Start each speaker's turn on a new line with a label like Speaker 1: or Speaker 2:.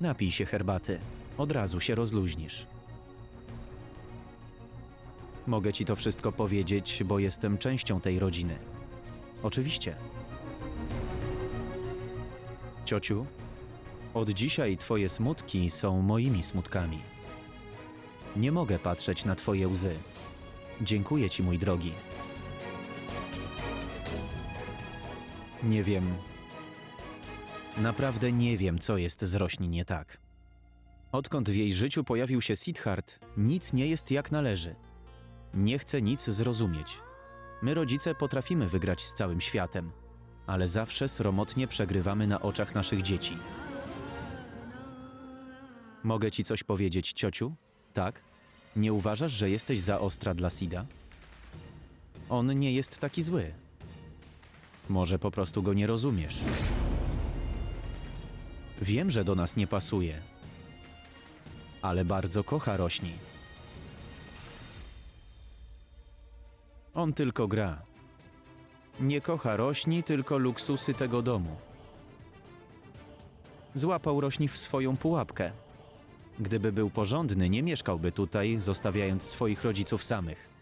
Speaker 1: Napij się herbaty. Od razu się rozluźnisz. Mogę ci to wszystko powiedzieć, bo jestem częścią tej rodziny. Oczywiście. Ciociu, od dzisiaj twoje smutki są moimi smutkami. Nie mogę patrzeć na twoje łzy. Dziękuję ci, mój drogi. Nie wiem. Naprawdę nie wiem, co jest z Rośni nie tak. Odkąd w jej życiu pojawił się Sidhart, nic nie jest jak należy. Nie chce nic zrozumieć. My, rodzice, potrafimy wygrać z całym światem, ale zawsze sromotnie przegrywamy na oczach naszych dzieci. Mogę ci coś powiedzieć, ciociu? Tak? Nie uważasz, że jesteś za ostra dla Sida? On nie jest taki zły. Może po prostu go nie rozumiesz. Wiem, że do nas nie pasuje, ale bardzo kocha rośni. On tylko gra. Nie kocha rośni, tylko luksusy tego domu. Złapał rośni w swoją pułapkę. Gdyby był porządny, nie mieszkałby tutaj, zostawiając swoich rodziców samych.